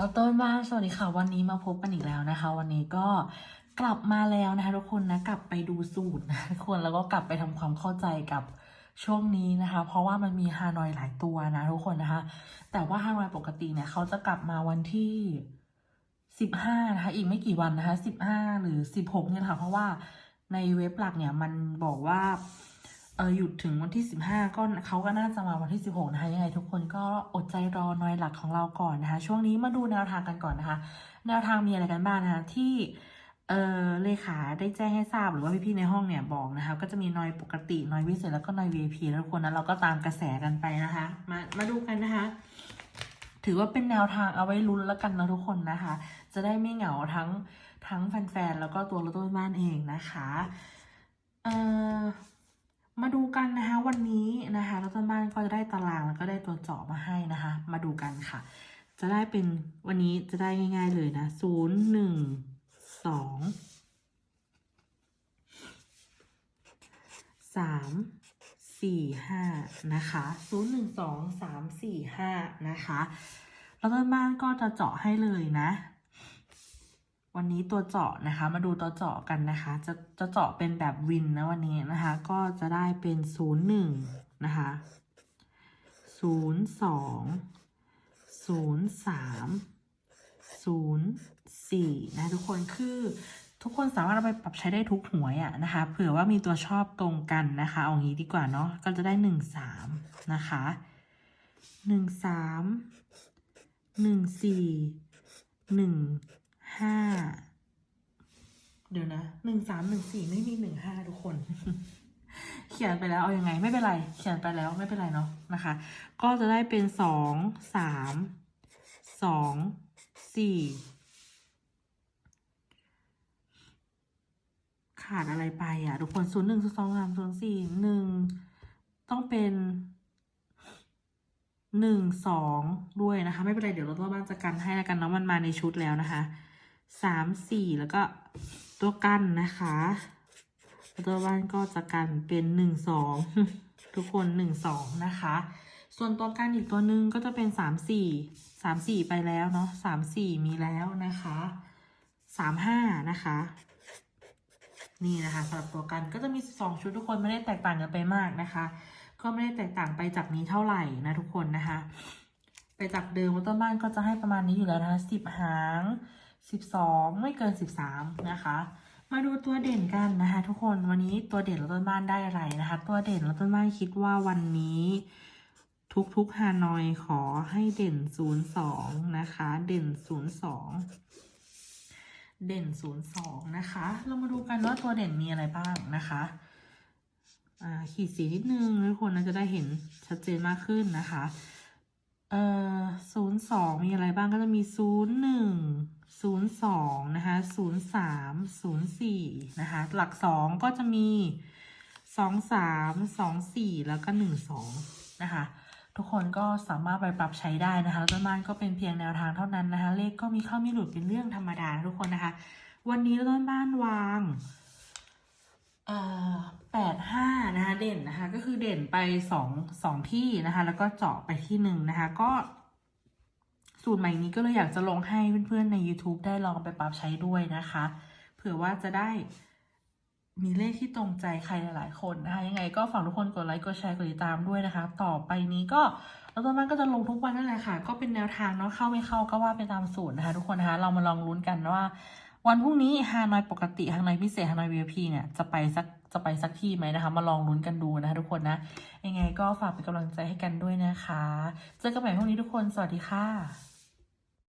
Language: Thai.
แล้วต้นบ้านสวัสดีค่ะ วันนี้มาพบกันอีกแล้วนะคะ วันนี้ก็กลับมาแล้วนะคะทุกคนนะกลับไปดูสูตรนะทุกคนแล้วก็กลับไปทำความเข้าใจกับช่วงนี้นะคะ เพราะว่ามันมีฮานอยหลายตัวนะทุกคนนะคะ แต่ว่าฮานอยปกติเนี่ยเขาจะกลับมาวันที่สิบห้านะคะอีกไม่กี่วันนะคะสิบห้าหรือสิบหกเนี่ยค่ะ เพราะว่าในเว็บหลักเนี่ยมันบอกว่า หยุดถึงวันที่สิบห้าก็เขาก็น่าจะมาวันที่สิบหกนะคะยังไงทุกคนก็อดใจรอหน่อยหลักของเราก่อนนะคะ ช่วงนี้มาดูแนวทางกันก่อนนะคะ แนวทางมีอะไรกันบ้างนะคะที่เออเลขาได้แจ้งให้ทราบหรือว่าพี่ๆในห้องเนี่ยบอกนะคะ ก็จะมีนอยปกตินอยพิเศษแล้วก็นอย VIP แล้วทุกคนนะเราก็ตามกระแสกันไปนะคะ มามาดูกันนะคะ ถือว่าเป็นแนวทางเอาไว้ลุ้นแล้วกันนะทุกคนนะคะ จะได้ไม่เหงาทั้งทั้งแฟนๆแล้วก็ตัวเราต้นบ้านเองนะคะเอ่อ มาดูกันนะคะวันนี้นะคะรัฐบาลก็จะได้ตารางแล้วก็ได้ตัวเจาะมาให้นะคะ มาดูกันค่ะ จะได้เป็นวันนี้จะได้ง่าย ๆเลยนะศูนย์หนึ่งสองสามสี่ห้านะคะศูนย์หนึ่งสองสามสี่ห้านะคะรัฐบาลก็จะเจาะให้เลยนะ วันนี้ตัวเจาะนะคะ มาดูตัวเจาะกันนะคะ จะจะเจาะเป็นแบบวินนะวันนี้นะคะ ก็จะได้เป็นศูนย์หนึ่งนะคะศูนย์สองศูนย์สามศูนย์สี่นะทุกคนคือทุกคนสามารถเอาไปปรับใช้ได้ทุกหวยอะนะคะ เผื่อว่ามีตัวชอบตรงกันนะคะเอางี้ดีกว่าเนาะก็จะได้หนึ่งสามนะคะหนึ่งสามหนึ่งสี่หนึ่ง ห้าเดี๋ยวนะหนึ่งสามหนึ่งสี่ไม่มีหนึ่งห้าทุกคน เขียนไปแล้วเอายังไง ไม่เป็นไร เขียนไปแล้วไม่เป็นไรเนาะนะคะ ก็จะได้เป็นสองสามสองสี่ขาดอะไรไปอะ ทุกคนศูนย์หนึ่งศูนย์สองสามศูนย์สี่หนึ่งต้องเป็นหนึ่งสองด้วยนะคะ ไม่เป็นไร เดี๋ยวเราตัวบ้านจะกันให้แล้วกันเนาะมันมาในชุดแล้วนะคะ สามสี่แล้วก็ตัวกันนะคะตัวบ้านก็จะกันเป็นหนึ่งสองทุกคนหนึ่งสองนะคะ ส่วนตัวกันอีกตัวหนึ่งก็จะเป็นสามสี่สามสี่ไปแล้วเนาะสามสี่มีแล้วนะคะสามห้านะคะ นี่นะคะสำหรับตัวกันก็จะมีสองชุดทุกคนไม่ได้แตกต่างกันไปมากนะคะ ก็ไม่ได้แตกต่างไปจากนี้เท่าไหร่นะทุกคนนะคะ ไปจากเดิมวัตต้นบ้านก็จะให้ประมาณนี้อยู่แล้วนะคะสิบหาง สิบสองไม่เกินสิบสามนะคะ มาดูตัวเด่นกันนะคะ ทุกคนวันนี้ตัวเด่นรัต้นบ้านได้อะไรนะคะ ตัวเด่นรัต้นบ้านคิดว่าวันนี้ทุกๆฮานอยขอให้เด่นศูนย์สองนะคะ เด่นศูนย์สองเด่นศูนย์สองนะคะ เรามาดูกันว่าตัวเด่นมีอะไรบ้างนะคะขีดสีนิดนึงทุกคนน่าจะได้เห็นชัดเจนมากขึ้นนะคะ เอ่อศูนย์สองมีอะไรบ้างก็จะมีศูนย์หนึ่งศูนย์สองนะคะศูนย์สามศูนย์สี่นะคะ หลักสองก็จะมีสองสามสองสี่แล้วก็หนึ่งสองนะคะทุกคนก็สามารถไปปรับใช้ได้นะคะแล้วต้นบ้านก็เป็นเพียงแนวทางเท่านั้นนะคะ เลขก็มีเข้ามีหลุดเป็นเรื่องธรรมดาทุกคนนะคะ วันนี้ต้นบ้านวาง แปดห้านะคะ เด่นนะคะ ก็คือเด่นไปสองสองที่นะคะ แล้วก็เจาะไปที่หนึ่งนะคะ ก็สูตรใหม่นี้ก็เลยอยากจะลงให้เพื่อนๆใน YouTube ได้ลองไปปรับใช้ด้วยนะคะ เผื่อว่าจะได้มีเลขที่ตรงใจใครหลายๆคนนะคะ ยังไงก็ฝากทุกคนกดไลค์กดแชร์กดติดตามด้วยนะคะ ต่อไปนี้ก็แล้วตอนนั้นก็จะลงทุกวันนั่นแหละค่ะ ก็เป็นแนวทางเนาะเข้าไม่เข้าก็ว่าไปตามสูตรนะคะ ทุกคนนะคะ เรามาลองลุ้นกันว่า วันพรุ่งนี้ฮานอยปกติฮานอยพิเศษฮานอยวีพีเนี่ยจะไปสักจะไปสักที่ไหมนะคะ มาลองลุ้นกันดูนะคะทุกคนนะ ยังไงก็ฝากเป็นกำลังใจให้กันด้วยนะคะ เจอกันใหม่พรุ่งนี้ทุกคน สวัสดีค่ะ